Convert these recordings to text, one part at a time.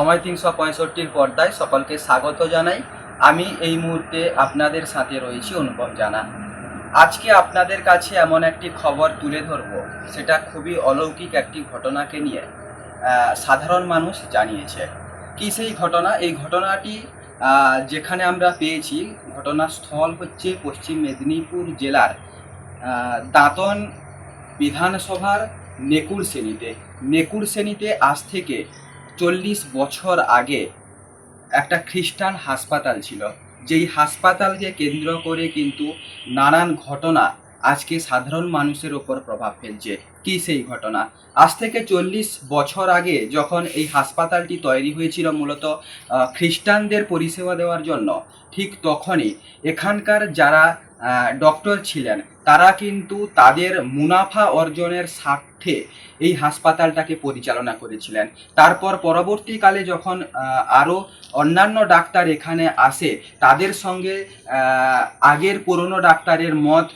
সময় তিনশো পঁয়ষট্টির পর্দায় সকলকে স্বাগত জানাই। আমি এই মুহূর্তে আপনাদের সাথে রয়েছি অনুভব জানা। আজকে আপনাদের কাছে এমন একটি খবর তুলে ধরব, সেটা খুবই অলৌকিক একটি ঘটনাকে নিয়ে সাধারণ মানুষ জানিয়েছে। কি সেই ঘটনা? এই ঘটনাটি যেখানে আমরা পেয়েছি, ঘটনাস্থল হচ্ছে পশ্চিম মেদিনীপুর জেলার দাঁতন বিধানসভার নেকুর শ্রেণীতে। নেকুর শ্রেণীতে আজ থেকে চল্লিশ বছর আগে একটা খ্রিস্টান হাসপাতাল ছিল। যেই হাসপাতালকে কেন্দ্র করে কিন্তু নানান ঘটনা আজকে সাধারণ মানুষের ওপর প্রভাব ফেলছে। কি সেই ঘটনা? আজ থেকে চল্লিশ বছর আগে যখন এই হাসপাতালটি তৈরি হয়েছিল মূলত খ্রিস্টানদের পরিষেবা দেওয়ার জন্য, ঠিক তখনই এখানকার যারা ডক্টর ছিলেন, তারা কিন্তু তাদের মুনাফা অর্জনের স্বার্থে এই হাসপাতালটাকে পরিচালনা করেছিলেন। তারপর পরবর্তীকালে যখন আরও অন্যান্য ডাক্তার এখানে আসে, তাদের সঙ্গে আগের পুরনো ডাক্তারের মত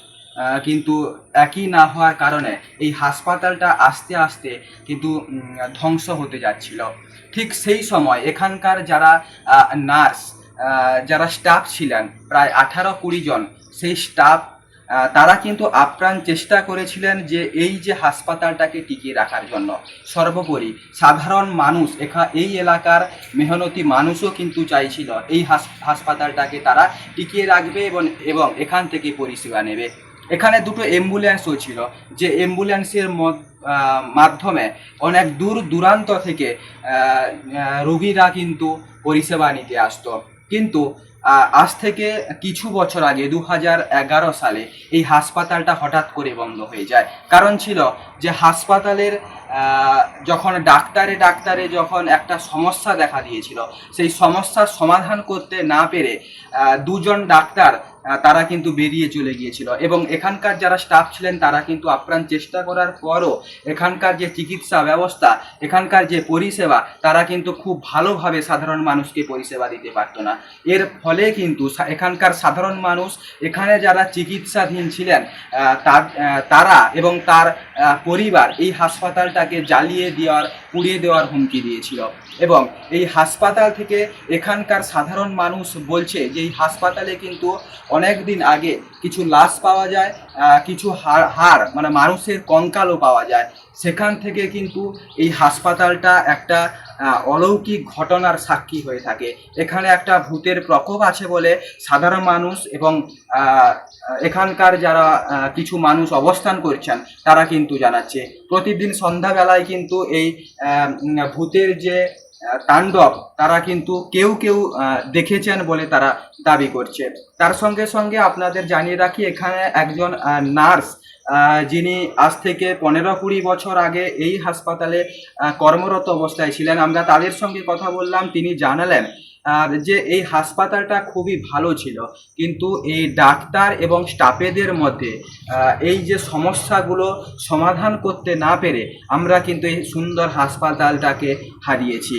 কিন্তু একই না হওয়ার কারণে এই হাসপাতালটা আস্তে আস্তে কিন্তু ধ্বংস হতে যাচ্ছিল। ঠিক সেই সময় এখানকার যারা নার্স যারা স্টাফ ছিলেন, প্রায় আঠারো কুড়ি জন, সেই স্টাফ তারা কিন্তু আপ্রাণ চেষ্টা করেছিলেন যে এই যে হাসপাতালটাকে টিকিয়ে রাখার জন্য। সর্বোপরি সাধারণ মানুষ, এখা, এই এলাকার মেহনতি মানুষও কিন্তু চাইছিল এই হাস- হাসপাতালটাকে তারা টিকিয়ে রাখবে এবং এবং এখান থেকে পরিষেবা নেবে। এখানে দুটো অ্যাম্বুলেন্সও ছিল যে অ্যাম্বুলেন্সের মাধ্যমে অনেক দূর দূরান্ত থেকে রোগীরা কিন্তু পরিষেবা নিতে আসতো। কিন্তু আজ থেকে কিছু বছর আগে দু সালে এই হাসপাতালটা হঠাৎ করে বন্ধ হয়ে যায়। কারণ ছিল যে হাসপাতালের যখন ডাক্তারে ডাক্তারে যখন একটা সমস্যা দেখা দিয়েছিল, সেই সমস্যার সমাধান করতে না পেরে দুজন ডাক্তার তারা কিন্তু বেরিয়ে চলে গিয়েছিল। এবং এখানকার যারা স্টাফ ছিলেন, তারা কিন্তু আপ্রাণ চেষ্টা করার পরও এখানকার যে চিকিৎসা ব্যবস্থা, এখানকার যে পরিষেবা, তারা কিন্তু খুব ভালোভাবে সাধারণ মানুষকে পরিষেবা দিতে পারতো না। এর ফলে কিন্তু এখানকার সাধারণ মানুষ, এখানে যারা চিকিৎসাধীন ছিলেন তারা এবং তার পরিবার এই হাসপাতালটাকে জ্বালিয়ে দেওয়ার, পুড়িয়ে দেওয়ার হুমকি দিয়েছিল। এবং এই হাসপাতাল থেকে এখানকার সাধারণ মানুষ বলছে যে এই হাসপাতালে কিন্তু অনেক দিন আগে কিছু লাশ পাওয়া যায় কিছু হাড় মানে মানুষের কঙ্কালও পাওয়া যায়। সেখান থেকে কিন্তু এই হাসপাতালটা একটা অলৌকিক ঘটনার সাক্ষী হয়ে থাকে। এখানে একটা ভূতের প্রকোপ আছে বলে সাধারণ মানুষ এবং এখানকার যারা কিছু মানুষ অবস্থান করছেন, তারা কিন্তু জানাচ্ছে। প্রতিদিন সন্ধ্যাবেলায় কিন্তু এই ভূতের যে তাণ্ডব তারা কিন্তু কেউ কেউ দেখেছেন বলে তারা দাবি করছে। তার সঙ্গে সঙ্গে আপনাদের জানিয়ে রাখি, এখানে একজন নার্স যিনি আজ থেকে পনেরো কুড়ি বছর আগে এই হাসপাতালে কর্মরত অবস্থায় ছিলেন। আমরা তাদের সঙ্গে কথা বললাম, তিনি জানালেন আর যে এই হাসপাতালটা খুবই ভালো ছিল। কিন্তু এই ডাক্তার এবং স্টাফেদের মধ্যে এই যে সমস্যাগুলো সমাধান করতে না পেরে আমরা কিন্তু এই সুন্দর হাসপাতালটাকে হারিয়েছি।